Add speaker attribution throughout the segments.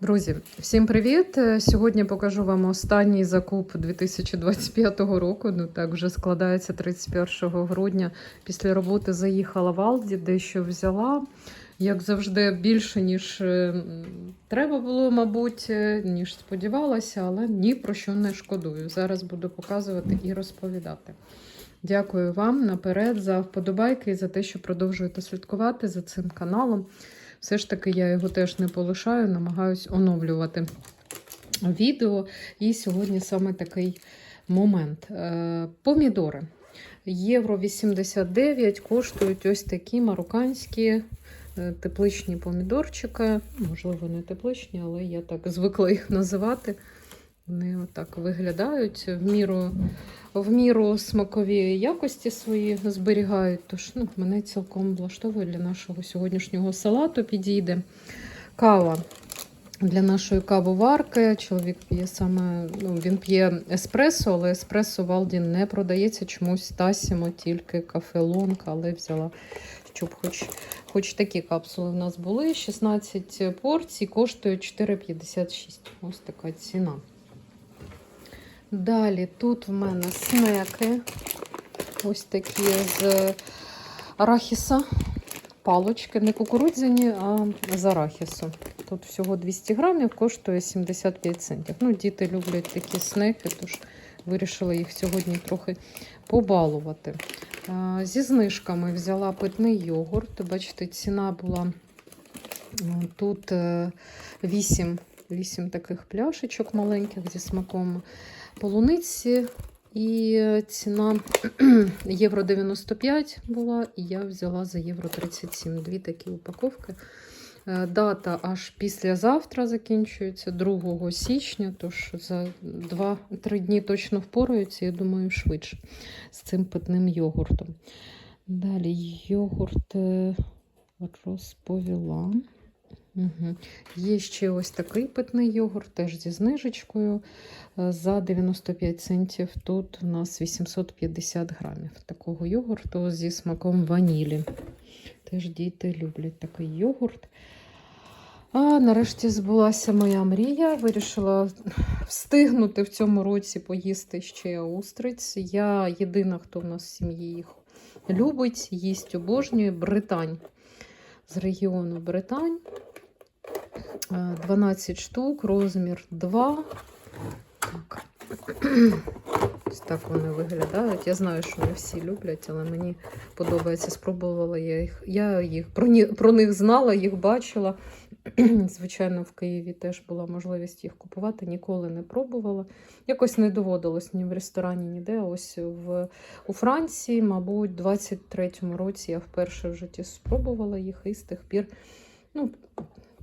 Speaker 1: Друзі, всім привіт! Е, Сьогодні покажу вам останній закуп 2025 року. Ну так вже складається 31 грудня. Після роботи заїхала в Алді, дещо взяла. Як завжди, більше, ніж е, треба було, мабуть, е, ніж сподівалася, але ні про що не шкодую. Зараз буду показувати і розповідати. Дякую вам наперед за вподобайки і за те, що продовжуєте слідкувати за цим каналом. Все ж таки, я його теж не полишаю, намагаюсь оновлювати відео. І сьогодні саме такий момент. Е, Помідори. Євро 89 коштують ось такі марокканські е, тепличні помідорчики. Можливо, не тепличні, але я так звикла їх називати. Вони отак виглядають в міру, в міру смакові якості свої зберігають. Тож ну, мене цілком влаштовує для нашого сьогоднішнього салату підійде. Кава для нашої кавоварки. Чоловік п'є саме, ну, він п'є еспресо, але еспресо в Алді не продається чомусь Тасімо, тільки кафе Лонг, але взяла, щоб хоч, хоч такі капсули в нас були. 16 порцій, коштують 4,56. Ось така ціна. Далі тут в мене снеки. Ось такі з арахіса. Палочки, не кукурудзяні, а з арахісу. Тут всього 200 грамів, коштує 75 центів. Ну, діти люблять такі снеки, тож вирішила їх сьогодні трохи побалувати. Зі знижками взяла питний йогурт. Бачите, ціна була тут е, 8, 8 таких пляшечок маленьких зі смаком полуниці. І ціна євро 95 була, і я взяла за євро 37. Дві такі упаковки. Е, Дата аж післязавтра закінчується, 2 січня, тож за 2-3 дні точно впораються, я думаю, швидше з цим питним йогуртом. Далі йогурт е, розповіла. Угу. Є ще ось такий питний йогурт, теж зі знижечкою. Е, За 95 центів. Тут у нас 850 грамів такого йогурту зі смаком ванілі. Теж діти люблять такий йогурт. А нарешті збулася моя мрія. Вирішила встигнути в цьому році поїсти ще устриць. Я єдина, хто в нас в сім'ї їх любить, їсть обожнює британь з регіону Британь. Е, 12 штук, розмір 2. Так. Ось так вони виглядають. Я знаю, що не всі люблять, але мені подобається. Спробувала я їх. Я їх про, ні, про них знала, їх бачила. Звичайно, в Києві теж була можливість їх купувати, ніколи не пробувала. Якось не доводилось ні в ресторані, ніде. Ось в, у Франції, мабуть, у 23-му році я вперше в житті спробувала їх і з тих пір. Ну,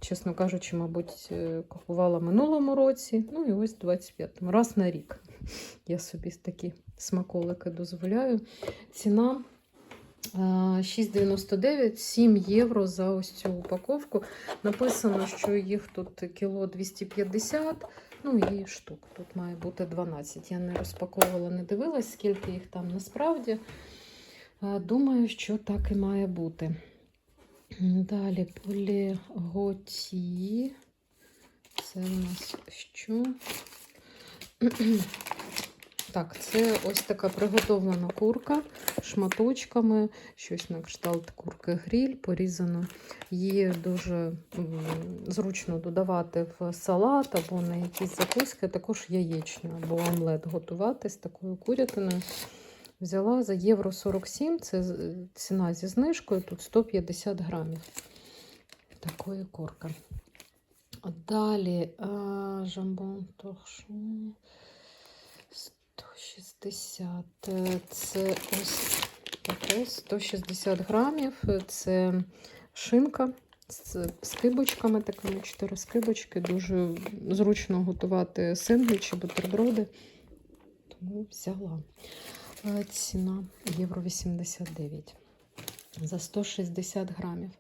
Speaker 1: чесно кажучи, мабуть, е, купувала минулому році, ну і ось 25-му, раз на рік. Я собі такі смаколики дозволяю. Ціна е, 6,99, 7 євро за ось цю упаковку. Написано, що їх тут кіло 250, ну і штук. Тут має бути 12. Я не розпаковувала, не дивилась, скільки їх там насправді. Е, Думаю, що так і має бути. Далі поліготі. Це у нас що? Так, це ось така приготовлена курка шматочками, щось на кшталт курки гріль, порізано. Її дуже зручно додавати в салат або на якісь закуски, також яєчню або омлет готувати з такою курятиною. Взяла за євро 47, це ціна зі знижкою, тут 150 грамів. Такої курки. Далі жамбон торшон 160. Е, Це ось таке 160 грамів. Це шинка з скибочками, такими 4 скибочки. Дуже зручно готувати сендвічі, бутерброди. Тому взяла. Е, Ціна євро 89 за 160 грамів.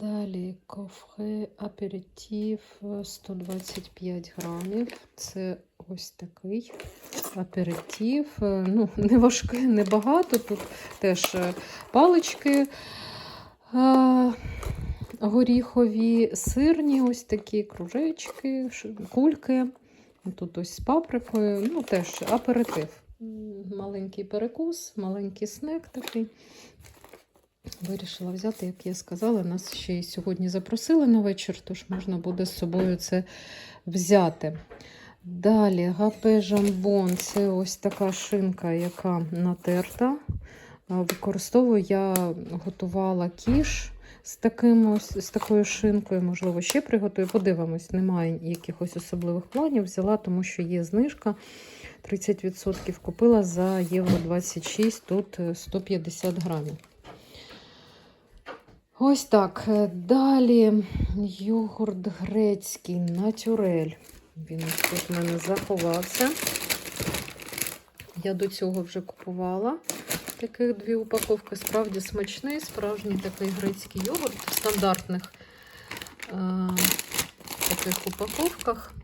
Speaker 1: Далі кофе аперитив е, 125 грамів. Це ось такий аперитив. Е, Ну, не важкий, не багато. Тут теж е, палички. е, горіхові, сирні, ось такі кружечки, кульки. Тут ось з паприкою, ну теж аперитив. Маленький перекус, маленький снек такий. Вирішила взяти, як я сказала, нас ще й сьогодні запросили на вечір, тож можна буде з собою це взяти. Далі гапе жамбон це ось така шинка, яка натерта. Використовую я готувала кіш з, таким ось, з такою шинкою, можливо, ще приготую. Подивимось, немає якихось особливих планів. Взяла, тому що є знижка 30%. Купила за євро 26, тут е, 150 грамів. Ось так. Е, Далі йогурт грецький натюрель. Він тут в мене заховався. Я до цього вже купувала таких дві упаковки. Справді смачний, справжній такий грецький йогурт в стандартних е, таких упаковках,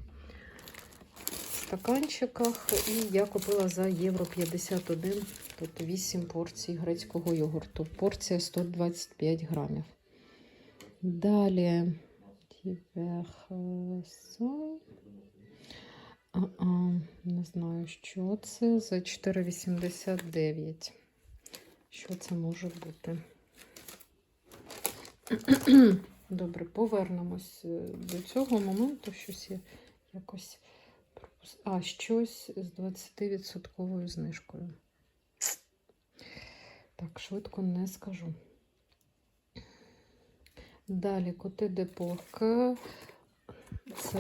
Speaker 1: стаканчиках. І я купила за євро 51, тобто 8 порцій грецького йогурту. Порція 125 грамів. Далі Діверсо. А-а, не знаю, що це за 4,89. Що це може бути? Добре, повернемось е, до цього моменту. Щось я якось А, щось з 20% знижкою. Так, швидко не скажу. Далі коти депок. Це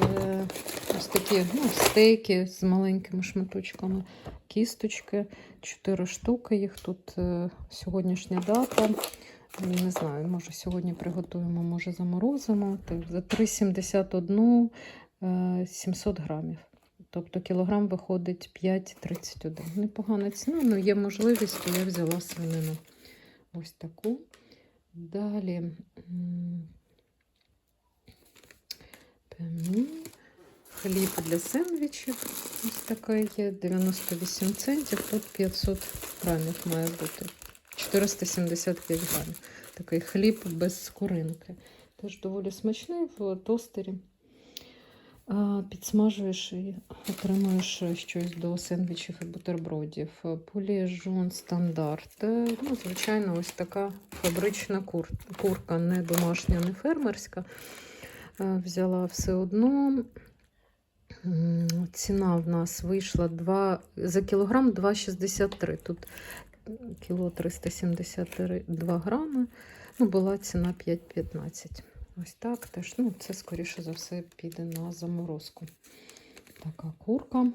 Speaker 1: ось такі ну, стейки з маленькими шматочками кісточки. Чотири штуки. Їх тут е, сьогоднішня дата. Не знаю, може сьогодні приготуємо, може заморозимо. За 3,71 е, 700 грамів. Тобто кілограм виходить 5,31. Непогана ціна, але є можливість, то я взяла свинину. Ось таку. Далі. Хліб для сендвічів. Ось такий є. 98 центів. Тут 500 грамів має бути. 475 грамів. Такий хліб без скоринки. Теж доволі смачний в тостері. Підсмажуєш і отримуєш щось до сендвічів і бутербродів. Поліжон стандарт. Ну, звичайно, ось така фабрична курка, не домашня, не фермерська. Е, Взяла все одно. Ціна в нас вийшла 2, за кілограм 2,63. Тут кіло 372 грами. Ну, була ціна 5,15. Ось так теж. Ну, це, скоріше за все, піде на заморозку. Така курка. Е,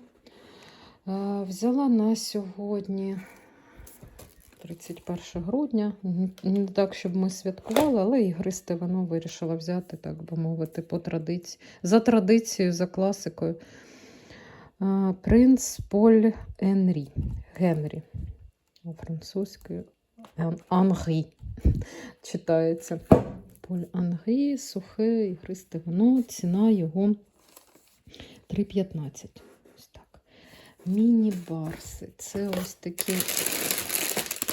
Speaker 1: Взяла на сьогодні 31 грудня. Не так, щоб ми святкували, але ігристе вино вирішила взяти, так би мовити, по традиції. За традицією, за класикою. Принц Поль Енрі. Генрі. Французькою Ан- Анрі читається. Поль Анрі, сухе ігристе вино. Ціна його 3,15. Ось так. Міні-барси. Це ось такі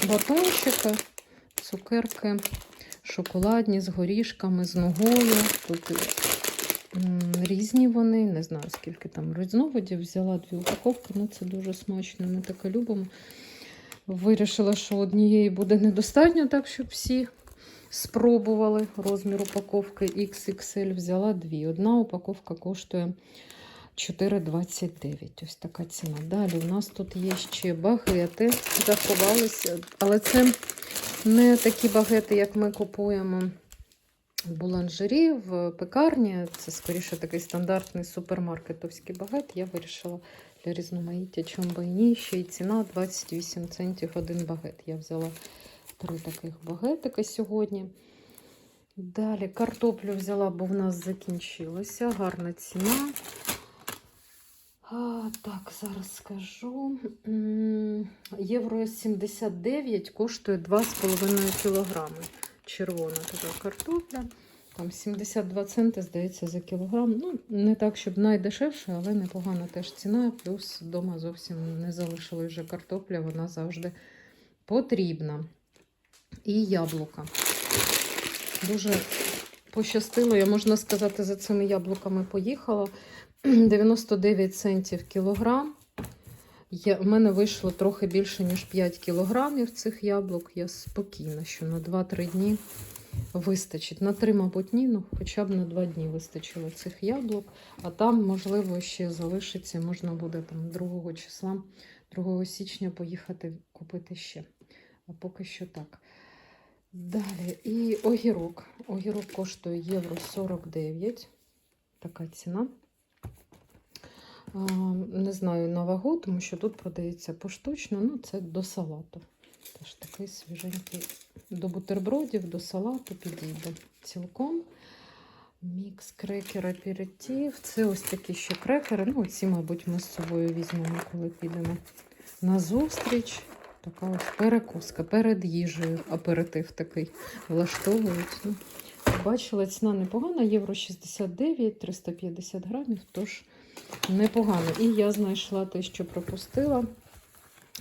Speaker 1: батончики, цукерки, шоколадні з горішками, з ногою. Тут різні вони, не знаю, скільки там різновидів. Взяла дві упаковки, ну це дуже смачно, ми таке любимо. Вирішила, що однієї буде недостатньо, так, щоб всі спробували розмір упаковки XXL. Взяла дві. Одна упаковка коштує 4,29. Ось така ціна. Далі у нас тут є ще багети, заховалися, але це не такі багети, як ми купуємо в буланжері, в пекарні. Це скоріше такий стандартний супермаркетовський багет. Я вирішила для різноманіття, чому би і ні. Ще й ціна 28 центів один багет. Я взяла три таких багетика сьогодні. Далі картоплю взяла, бо в нас закінчилося. Гарна ціна. Так, зараз скажу. Євро 79 коштує 2,5 кілограми. Червона така картопля. Там 72 центи, здається, за кілограм. Ну, не так, щоб найдешевше, але непогана теж ціна. Плюс вдома зовсім не залишилась вже картопля, вона завжди потрібна. І яблука. Дуже пощастило, я можна сказати, за цими яблуками поїхала. 99 центів кілограм. Я, в мене вийшло трохи більше, ніж 5 кілограмів цих яблук. Я спокійна, що на 2-3 дні вистачить. На 3, мабуть, ні, ну хоча б на 2 дні вистачило цих яблук. А там, можливо, ще залишиться, можна буде там 2 числа, 2 січня поїхати купити ще. А поки що так. Далі. І огірок. Огірок коштує євро 49. Така ціна. Не знаю на вагу, тому що тут продається поштучно. Ну, це до салату. Теж такий свіженький до бутербродів, до салату підійде цілком. Мікс крекер аперитив. Це ось такі ще крекери. Ну, ці, мабуть, ми з собою візьмемо, коли підемо на зустріч. Така ось перекуска перед їжею. Аперитив такий влаштовують. Ну, Бачила, ціна непогана, євро 69, 350 грамів, тож непогано. І я знайшла те, що пропустила.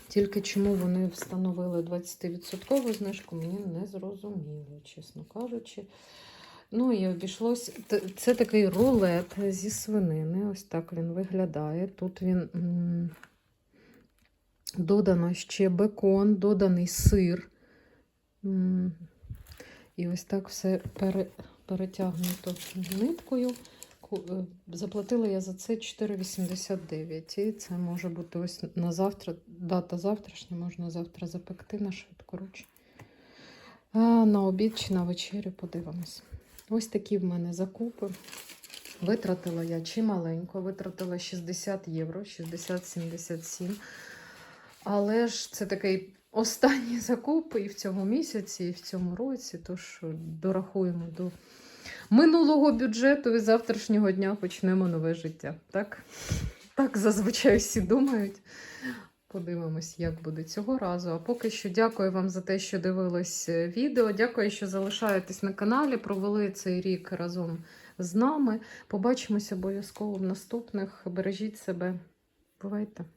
Speaker 1: Тільки чому вони встановили 20% знижку, мені не зрозуміло, чесно кажучи. Ну і обійшлось. Це такий рулет зі свинини. Ось так він виглядає. Тут він додано ще бекон, доданий сир. І ось так все перетягнуто ниткою. Е, Заплатила я за це 4,89. І це може бути ось на завтра, дата завтрашня, можна завтра запекти на швидкоруч. А на обід чи на вечерю подивимось. Ось такі в мене закупи. Витратила я чималенько, витратила 60 євро, 60-77. Але ж це такий останній закуп і в цьому місяці, і в цьому році. Тож дорахуємо до минулого бюджету і завтрашнього дня почнемо нове життя. Так, так зазвичай всі думають. Подивимось, як буде цього разу. А поки що дякую вам за те, що дивились е, відео. Дякую, що залишаєтесь на каналі. Провели цей рік разом з нами. Побачимося обов'язково в наступних. Бережіть себе. Бувайте!